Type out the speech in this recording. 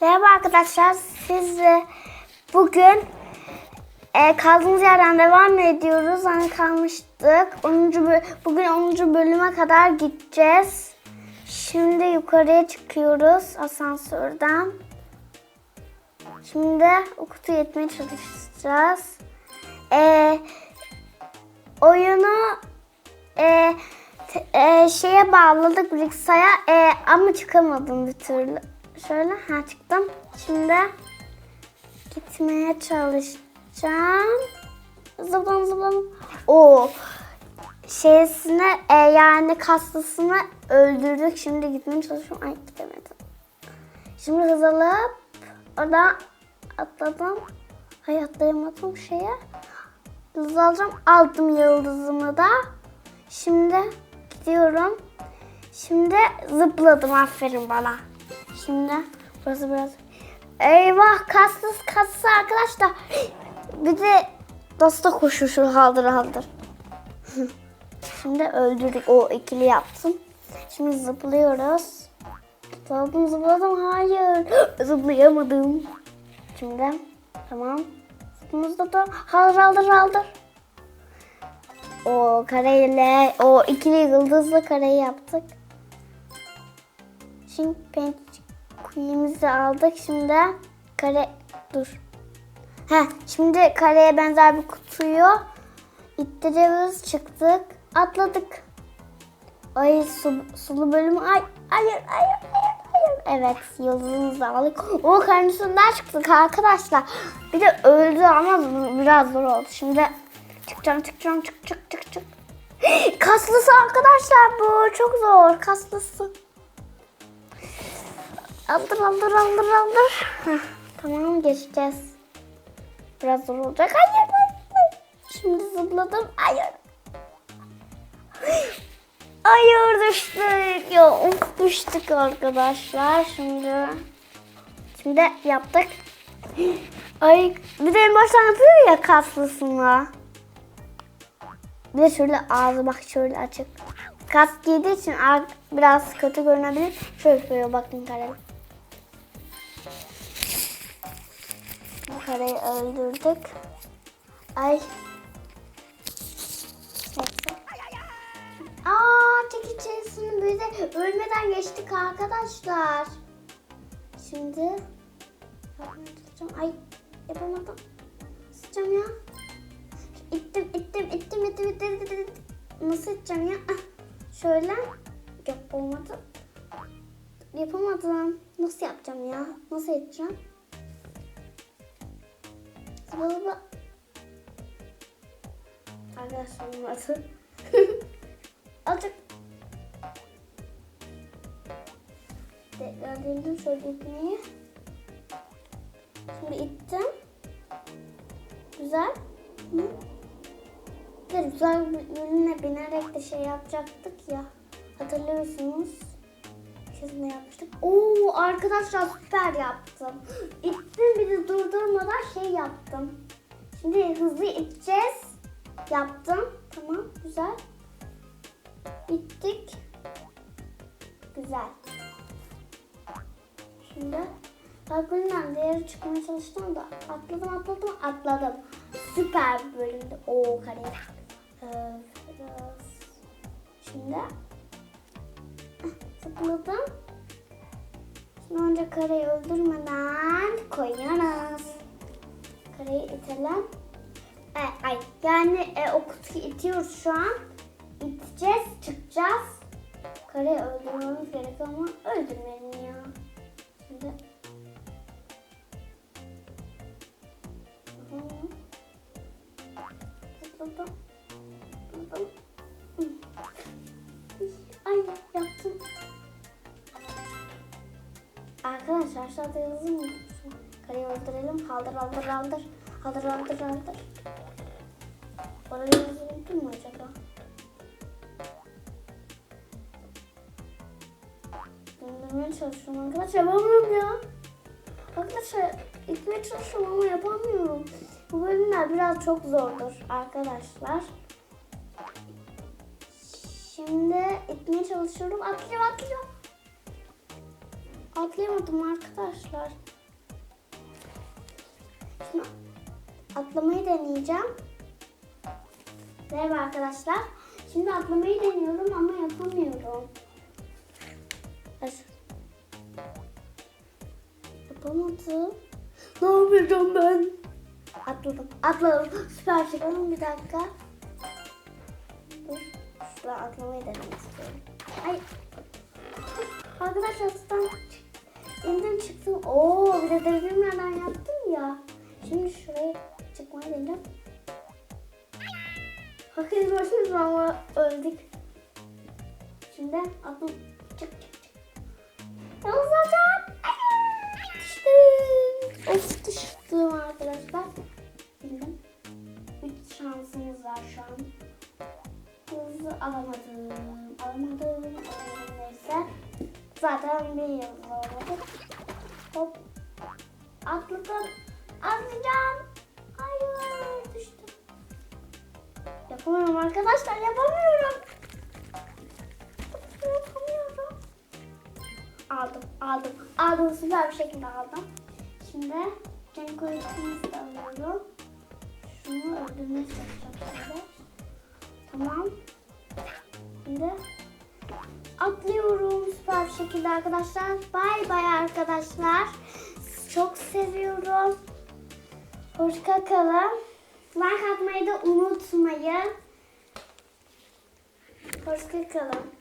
Merhaba arkadaşlar. Siz bugün e, kaldığımız yerden devam ediyoruz. Hani kalmıştık. 10. bö- bugün 10. bölüme kadar gideceğiz. Şimdi yukarıya çıkıyoruz asansörden. Şimdi o kutuyu yetmeye çalışacağız. E, oyunu e, te- e, şeye bağladık Riksa'ya e, ama çıkamadım bir türlü. Şöyle ha çıktım. Şimdi gitmeye çalışacağım. Zıplam zıplam. O şeysine e, yani kaslısını öldürdük. Şimdi gitmeye çalışıyorum. Ay gidemedim. Şimdi hız alıp oradan atladım. Hay atlayamadım şeye. Hız alacağım. Aldım yıldızımı da. Şimdi gidiyorum. Şimdi zıpladım aferin bana. Şimdi burası biraz... Eyvah kassız kassız arkadaşlar. Bir de nasıl da koşuşur haldır haldır. Şimdi öldürdük. O ikili yaptım. Şimdi zıplıyoruz. Zıpladım zıpladım. Hayır. Zıplayamadım. Şimdi tamam. Zıpladım. Haldır haldır haldır. O kareyle o ikili yıldızlı kareyi yaptık. Şimdi penç kuyumuzu aldık. Şimdi kare dur. Heh, şimdi kareye benzer bir kutuyu ittiriyoruz. Çıktık. Atladık. Ay su, sulu bölüm. Ay hayır hayır hayır hayır. Evet yıldızımızı aldık. O karın çıktık arkadaşlar. Bir de öldü ama biraz zor oldu. Şimdi çıkacağım çıkacağım çık çık çık çık. Kaslısı arkadaşlar bu. Çok zor. Kaslısı. Aldır aldır aldır aldır. Tamam geçeceğiz. Biraz zor olacak. Hayır, hayır. Şimdi zıpladım. Hayır. Hayır düştük. Ya of düştük arkadaşlar. Şimdi şimdi yaptık. Ay bir de en baştan yapıyor ya kaslısını. Bir de şöyle ağzı bak şöyle açık. Kask giydiği için biraz kötü görünebilir. Şöyle şöyle bakın kareye. Bu kareyi öldürdük. Ay. Neyse. Aa çekicesini böyle ölmeden geçtik arkadaşlar. Şimdi. Ay yapamadım. Sıçacağım ya. İttim ittim ittim ittim ittim ittim. ittim. Nasıl iteceğim ya? Ah, Şöyle. Yok olmadı. Yapamadım. Nasıl yapacağım ya? Nasıl edeceğim? Zıba. Arkadaşlar olmadı. Azıcık. Tekrar şöyle itmeyi. Şimdi ittim. Güzel. Hı? Güzel bölümle binerek de şey yapacaktık ya. Hatırlıyorsunuz. Kesin yapmıştık. Oo arkadaşlar süper yaptım. İttim bir de durdurmadan şey yaptım. Şimdi hızlı iteceğiz. Yaptım. Tamam güzel. İttik. Güzel. Şimdi balkondan diğeri çıkmaya çalıştım da atladım atladım atladım. Süper bir bölümdü. Oo kare. Biraz. Şimdi zıpladım. Şimdi önce kareyi öldürmeden koyuyoruz. Kareyi itelim. E, ay yani e, o kutuyu itiyoruz şu an. İteceğiz, çıkacağız. Kareyi öldürmemiz gerekiyor ama öldürmeyelim ya. Şimdi. Ay yaptım. Arkadaşlar aşağıda yazıyor mu? Kareyi öldürelim. Kaldır kaldır kaldır. Kaldır kaldır kaldır. Oraya yazıldı mı acaba? Döndürmeye çalışıyorum arkadaşlar. Yapamıyorum ya. Arkadaşlar itmeye çalışıyorum ama yapamıyorum. Bu bölümler biraz çok zordur arkadaşlar. Şimdi itmeye çalışıyorum. Atlıyorum atlıyorum. Atlayamadım arkadaşlar. Şimdi atlamayı deneyeceğim. Merhaba arkadaşlar. Şimdi atlamayı deniyorum ama yapamıyorum. Yapamadım. Ne yapacağım ben? Atladım. Atladım. Süper çıkalım bir dakika. Dur. Şuradan atlamayı denemek istiyorum. Ay. Arkadaşlar sudan indim çıktım. Oo bir de devrilmeden yaptım ya. Şimdi şuraya çıkmayı deneyeceğim. Hakikaten başımız ama öldük. Şimdi atım çık çık çık. Yalnız zaten düştüm. Of düştüm arkadaşlar. Bildim. Üç şansımız var şu an. Hızlı alamadım. Alamadım. Zaten bir yıl olmadı. Hop. Atladım. Atlayacağım. Hayır düştüm. Yapamıyorum arkadaşlar yapamıyorum. Yapamıyorum. Aldım aldım. Aldım süper bir şekilde aldım. Şimdi kuyruğumuzu da alıyorum. Şunu öldürmeye çalışacağım. Tamam. Şimdi şekilde arkadaşlar. Bay bay arkadaşlar. Çok seviyorum. Hoşça kalın. Like atmayı da unutmayın. Hoşça kalın.